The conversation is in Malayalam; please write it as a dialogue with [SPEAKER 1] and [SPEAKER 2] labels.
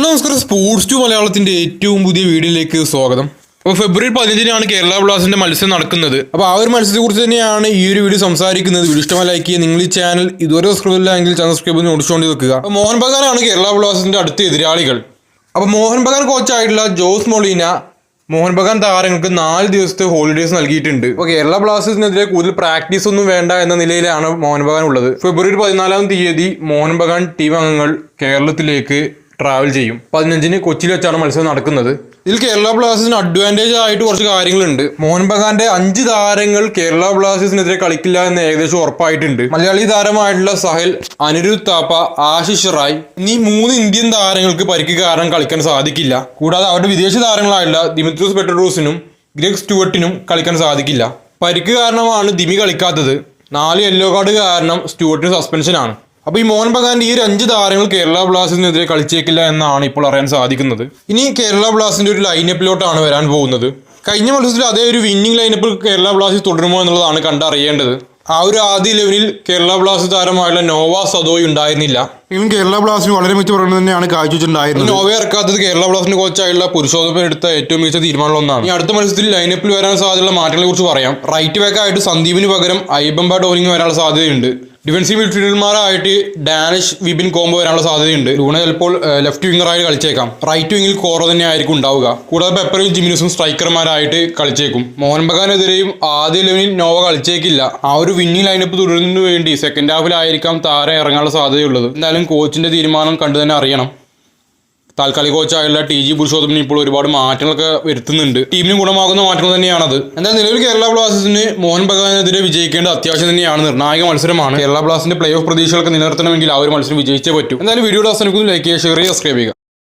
[SPEAKER 1] ഹലോ നമസ്കാരം. സ്പോർട്സ് ടു മലയാളത്തിന്റെ ഏറ്റവും പുതിയ വീഡിയോയിലേക്ക് സ്വാഗതം. അപ്പോൾ ഫെബ്രുവരി പതിനഞ്ചിനാണ് കേരള ബ്ലാസ്റ്റിന്റെ മത്സരം നടക്കുന്നത്. അപ്പോൾ ആ ഒരു മത്സരത്തെ കുറിച്ച് തന്നെയാണ് ഈ ഒരു വീഡിയോ സംസാരിക്കുന്നത്. വീഡിയോ ഇഷ്ടമായി ലൈക്ക് ചെയ്യുക. നിങ്ങൾ ഈ ചാനൽ ഇതുവരെ സബ്സ്ക്രൈബ് ഇല്ലെങ്കിൽ ചാനൽ സബ്സ്ക്രൈബ് ചെയ്ത് ഓടിച്ചുകൊണ്ട് വെക്കുക. അപ്പോൾ മോഹൻ ബഗാനാണ് കേരള ബ്ലാസ്റ്റിന്റെ അടുത്ത എതിരാളികൾ. അപ്പോൾ മോഹൻ ബഗാൻ കോച്ചായിട്ടുള്ള ജോസ് മൊളീന മോഹൻ ബഗാൻ താരങ്ങൾക്ക് നാല് ദിവസത്തെ ഹോളിഡേസ് നൽകിയിട്ടുണ്ട്. അപ്പോൾ കേരള ബ്ലാസ്റ്റേഴ്സിനെതിരെ കൂടുതൽ പ്രാക്ടീസ് ഒന്നും വേണ്ട എന്ന നിലയിലാണ് മോഹൻ ബഗാൻ ഉള്ളത്. ഫെബ്രുവരി പതിനാലാം തീയതി മോഹൻ ബഗാൻ ടീം അംഗങ്ങൾ കേരളത്തിലേക്ക് ട്രാവൽ ചെയ്യും. പതിനഞ്ചിന് കൊച്ചിയിൽ വെച്ചാണ് മത്സരം നടക്കുന്നത്. ഇതിൽ കേരള ബ്ലാസ്റ്റേഴ്സിന് അഡ്വാന്റേജ് ആയിട്ട് കുറച്ച് കാര്യങ്ങളുണ്ട്. മോഹൻ ബഗാന്റെ അഞ്ച് താരങ്ങൾ കേരള ബ്ലാസ്റ്റേഴ്സിനെതിരെ കളിക്കില്ല എന്ന് ഏകദേശം ഉറപ്പായിട്ടുണ്ട്. മലയാളി താരമായിട്ടുള്ള സഹൽ അനിരുദ്ധ് താപ്പ ആശിഷ് റായ് എന്നീ മൂന്ന് ഇന്ത്യൻ താരങ്ങൾക്ക് പരിക്ക് കാരണം കളിക്കാൻ സാധിക്കില്ല. കൂടാതെ അവരുടെ വിദേശ താരങ്ങളായിട്ടുള്ള ദിമിത്രോസ് പെട്രോസിനും ഗ്രെഗ് സ്റ്റുവർട്ടിനും കളിക്കാൻ സാധിക്കില്ല. പരിക്ക് കാരണമാണ് ദിമി കളിക്കാത്തത്. നാല് യെല്ലോ കാർഡ് കാരണം സ്റ്റുവർട്ടിന് സസ്പെൻഷനാണ് അപ്പോൾ ഈ മോഹൻ ബഗാന്റെ ഈ ഒരു അഞ്ച് താരങ്ങൾ കേരള ബ്ലാസ്റ്റേഴ്സിനെതിരെ കളിച്ചേക്കില്ല എന്നാണ് ഇപ്പോൾ അറിയാൻ സാധിക്കുന്നത്. ഇനി കേരള ബ്ലാസ്റ്റേഴ്സിന്റെ ഒരു ലൈനപ്പിലോട്ടാണ് വരാൻ പോകുന്നത്. കഴിഞ്ഞ മത്സരത്തിൽ അതേ ഒരു വിന്നിംഗ് ലൈനപ്പിൽ കേരള ബ്ലാസ്റ്റേഴ്സ് തുടരുമോ എന്നുള്ളതാണ് കണ്ടറിയേണ്ടത്. ആ ഒരു ആദ്യ ലെവലിൽ കേരള ബ്ലാസ്റ്റേഴ്സ് താരമായുള്ള നോവ സദോയ് ഉണ്ടായിരുന്നില്ല.
[SPEAKER 2] ഇവൻ കേരള ബ്ലാസ്റ്റിന് വളരെ മികച്ച പ്രകടനം തന്നെയാണ് കാഴ്ചവെച്ചിട്ടുണ്ടായിരുന്നത്.
[SPEAKER 1] നോവ ഇറക്കാത്തത് കേരള ബ്ലാസ്റ്റിന്റെ കോച്ചായുള്ള പുരുഷോത്തമൻ എടുത്ത ഏറ്റവും മികച്ച തീരുമാനങ്ങളൊന്നാണ്. ഈ അടുത്ത മത്സരത്തിൽ ലൈനപ്പിൽ വരാൻ സാധ്യതയുള്ള മാറ്റങ്ങളെ കുറിച്ച് പറയാം റൈറ്റ് ബാക്കായിട്ട് സന്ദീപിന് പകരം ഐബംബ ഡോറിങ് വരാനുള്ള സാധ്യതയുണ്ട്. ഡിഫൻസീവ് മിഡ്ഫീൽഡർമാരായിട്ട് ഡാനിഷ് വിബിൻ കോംബോ വരാനുള്ള സാധ്യതയുണ്ട്. ലൂണ ചിലപ്പോൾ ലെഫ്റ്റ് വിംഗറായിട്ട് കളിച്ചേക്കാം. റൈറ്റ് വിങ്ങിൽ കോറോ തന്നെ ആയിരിക്കും ഉണ്ടാവുക. കൂടാതെ പെപ്പറും ജിമിനുസും സ്ട്രൈക്കർമാരായിട്ട് കളിച്ചേക്കും. മോഹൻ ബഗാനെതിരെയും ആദ്യ ലെവനിൽ നോവ കളിച്ചേക്കില്ല. ആ ഒരു വിന്നിങ് ലൈനപ്പ് തുടരുന്നതിന് വേണ്ടി സെക്കൻഡ് ഹാഫിലായിരിക്കാം താരം ഇറങ്ങാനുള്ള സാധ്യതയുള്ളത്. എന്തായാലും കോച്ചിന്റെ തീരുമാനം കണ്ടു തന്നെ അറിയണം. താൽക്കാലിക കോച്ചായുള്ള ടി ജി പുരുഷോത്തമന് ഇപ്പോൾ ഒരുപാട് മാറ്റങ്ങളൊക്കെ വരുത്തുന്നുണ്ട്. ടീമിന് ഗുണമാകുന്ന മാറ്റങ്ങൾ തന്നെയാണത്. എന്നാൽ നിലവിൽ കേരള ബ്ലാസ്റ്റേഴ്സിന് മോഹൻ ബഗാനെതിരെ വിജയിക്കേണ്ട അത്യാവശ്യം തന്നെയാണ്. നിർണായക മത്സരമാണ്. കേരള ബ്ലാസ്റ്റിന്റെ പ്ലേ ഓഫ് പ്രതീക്ഷകളൊക്കെ നിലനിർത്തണമെങ്കിൽ ആ ഒരു മത്സരം വിജയിച്ചേ പറ്റൂ. എന്തായാലും വീഡിയോ ലൈക്ക് ചെയ്യുക ഷെയർ ചെയ്യുക സബ്സ്ക്രൈബ് ചെയ്യുക.